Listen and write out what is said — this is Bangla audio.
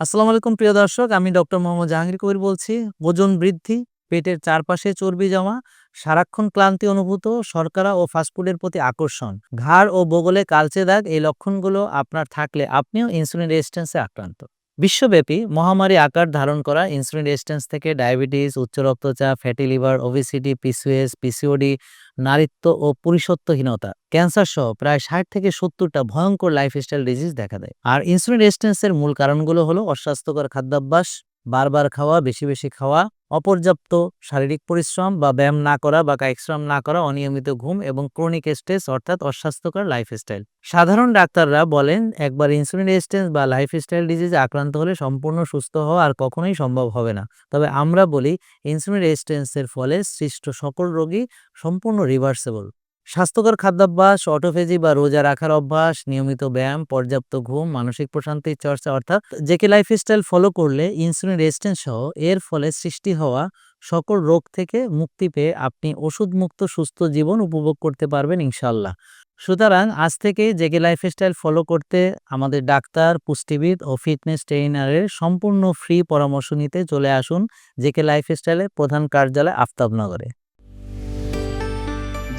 আসসালামু আলাইকুম, প্রিয় দর্শক। আমি ডক্টর মোহাম্মদ জাহাঙ্গীর কবির বলছি। ওজন বৃদ্ধি, পেটের চারপাশে চর্বি জমা, সারাক্ষণ ক্লান্তি অনুভূত, শর্করা ও ফাস্টফুডের প্রতি আকর্ষণ। ঘাড় ও বগলে কালচে দাগ, এই লক্ষণগুলো আপনার থাকলে আপনিও ইনসুলিন রেজিস্ট্যান্সে আক্রান্ত। বিশ্বব্যাপী মহামারী আকার ধারণ করা ইনসুলিন রেজিস্ট্যান্স থেকে ডায়াবেটিস উচ্চ রক্তচাপ fatty liver obesity PCOS PCOD নারীত্ব ও পুরুষত্বহীনতা। ক্যান্সার সহ প্রায় ষাট থেকে সত্তরটা ভয়ঙ্কর লাইফস্টাইল ডিজিজ দেখা দেয়। আর ইনসুলিন রেজিস্ট্যান্সের মূল কারণগুলো হলো অস্বাস্থ্যকর খাদ্যাভ্যাস, বারবার খাওয়া, বেশি বেশি খাওয়া অপর্যাপ্ত শারীরিক পরিশ্রম বা ব্যায়াম না করা বা কায়িক না করা অনিয়মিত ঘুম এবং ক্রনিক স্ট্রেস অর্থাৎ অস্বাস্থ্যকর লাইফস্টাইল সাধারণ ডাক্তাররা বলেন, একবার ইনসুলিন রেজিস্ট্যান্স বা লাইফস্টাইল ডিজিজে আক্রান্ত হলে সম্পূর্ণ সুস্থ হওয়া আর কখনোই সম্ভব হবে না। তবে আমরা বলি ইনসুলিন রেজিস্ট্যান্সের ফলে সৃষ্ট সকল রোগী সম্পূর্ণ রিভার্সেবল স্বাস্থ্যকর খাদ্যাভ্যাস, অটোফেজি বা রোজা রাখার অভ্যাস, নিয়মিত ব্যায়াম, পর্যাপ্ত ঘুম, মানসিক প্রশান্তির চর্চা, অর্থাৎ জেকে লাইফস্টাইল ফলো করলে ইনসুলিন রেজিস্ট্যান্স সহ এর ফলে সৃষ্টি হওয়া সকল রোগ থেকে মুক্তি পেয়ে আপনি ওষুধমুক্ত, সুস্থ জীবন উপভোগ করতে পারবেন ইনশাল্লাহ সুতরাং আজ থেকে জেকে লাইফস্টাইল ফলো করতে আমাদের ডাক্তার, পুষ্টিবিদ ও ফিটনেস ট্রেইনারের সম্পূর্ণ ফ্রি পরামর্শ নিতে চলে আসুন জেকে লাইফস্টাইলের প্রধান কার্যালয় আফতাবনগরে।